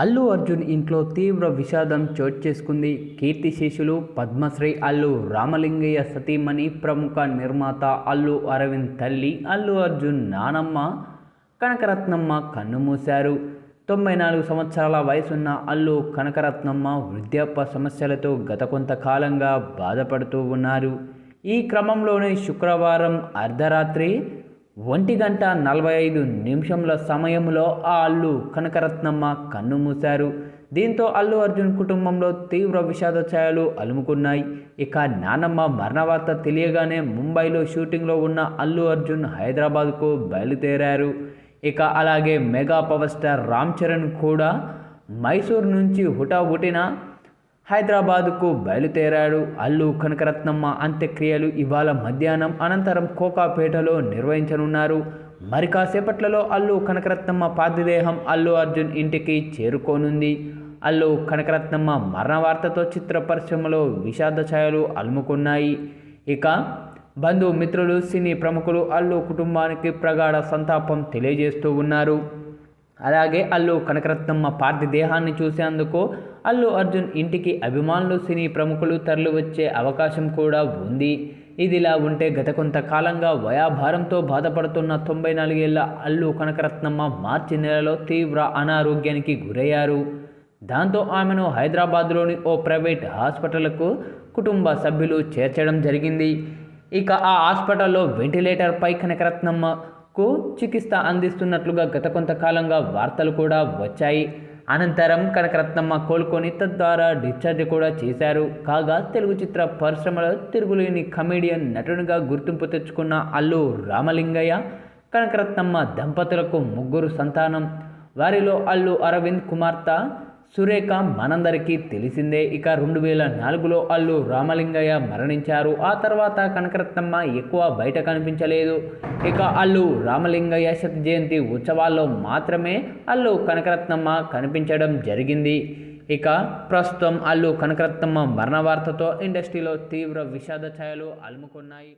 అల్లు అర్జున్ ఇంట్లో తీవ్ర విషాదం చోటు చేసుకుంది. కీర్తిశేషులు పద్మశ్రీ అల్లు రామలింగయ్య సతీమణి ప్రముఖ నిర్మాత అల్లు అరవింద్ తల్లి అల్లు అర్జున్ నానమ్మ కనకరత్నమ్మ కన్నుమూశారు. తొంభై నాలుగు సంవత్సరాల వయసున్న అల్లు కనకరత్నమ్మ వృద్ధాప్య సమస్యలతో గత కొంతకాలంగా బాధపడుతూ ఉన్నారు. ఈ క్రమంలోనే శుక్రవారం అర్ధరాత్రి ఒంటి గంట నలభై ఐదు నిమిషంల సమయంలో ఆ అల్లు కనకరత్నమ్మ కన్ను మూశారు. దీంతో అల్లు అర్జున్ కుటుంబంలో తీవ్ర విషాద ఛాయలు అలుముకున్నాయి. ఇక నానమ్మ మరణవార్త తెలియగానే ముంబైలో షూటింగ్లో ఉన్న అల్లు అర్జున్ హైదరాబాద్కు బయలుదేరారు. ఇక అలాగే mega power star Ram Charan కూడా మైసూర్ నుంచి హుటాహుటిన హైదరాబాదుకు బయలుదేరాడు. అల్లు కనకరత్నమ్మ అంత్యక్రియలు ఇవాళ మధ్యాహ్నం అనంతరం కోకాపేటలో నిర్వహించనున్నారు. మరి కాసేపట్లలో అల్లు కనకరత్నమ్మ పార్థిదేహం అల్లు అర్జున్ ఇంటికి చేరుకోనుంది. అల్లు కనకరత్నమ్మ మరణ వార్తతో చిత్ర పరిశ్రమలో విషాద ఛాయలు అలుముకున్నాయి. ఇక బంధుమిత్రులు సినీ ప్రముఖులు అల్లు కుటుంబానికి ప్రగాఢ సంతాపం తెలియజేస్తూ ఉన్నారు. అలాగే అల్లు కనకరత్నమ్మ పార్థి దేహాన్ని చూసేందుకు అల్లు అర్జున్ ఇంటికి అభిమానులు సినీ ప్రముఖులు తరలి వచ్చే అవకాశం కూడా ఉంది. ఇదిలా ఉంటే గత కొంతకాలంగా వయాభారంతో బాధపడుతున్న తొంభై నాలుగేళ్ళ అల్లు కనకరత్నమ్మ మార్చి నెలలో తీవ్ర అనారోగ్యానికి గురయ్యారు. దాంతో ఆమెను హైదరాబాద్లోని ఓ ప్రైవేట్ హాస్పిటల్కు కుటుంబ సభ్యులు చేర్చడం జరిగింది. ఇక ఆ హాస్పిటల్లో వెంటిలేటర్పై కు చికిత్స అందిస్తున్నట్లుగా గత కొంతకాలంగా వార్తలు కూడా వచ్చాయి. అనంతరం కనకరత్నమ్మ కోలుకొని తద్వారా డిశ్చార్జ్ కూడా చేశారు. కాగా తెలుగు చిత్ర పరిశ్రమలో తిరుగులేని కమేడియన్ నటునిగా గుర్తింపు తెచ్చుకున్న అల్లు రామలింగయ్య కనకరత్నమ్మ దంపతులకు ముగ్గురు సంతానం. వారిలో అల్లు అరవింద్ కుమార్తె సురేఖ మనందరికీ తెలిసిందే. ఇక రెండు వేల నాలుగులో అల్లు రామలింగయ్య మరణించారు. ఆ తర్వాత కనకరత్నమ్మ ఎక్కువ బయట కనిపించలేదు. ఇక అల్లు రామలింగయ్య శత జయంతి ఉత్సవాల్లో మాత్రమే అల్లు కనకరత్నమ్మ కనిపించడం జరిగింది. ఇక ప్రస్తుతం అల్లు కనకరత్నమ్మ మరణ వార్తతో ఇండస్ట్రీలో తీవ్ర విషాద ఛాయలు అలుముకున్నాయి.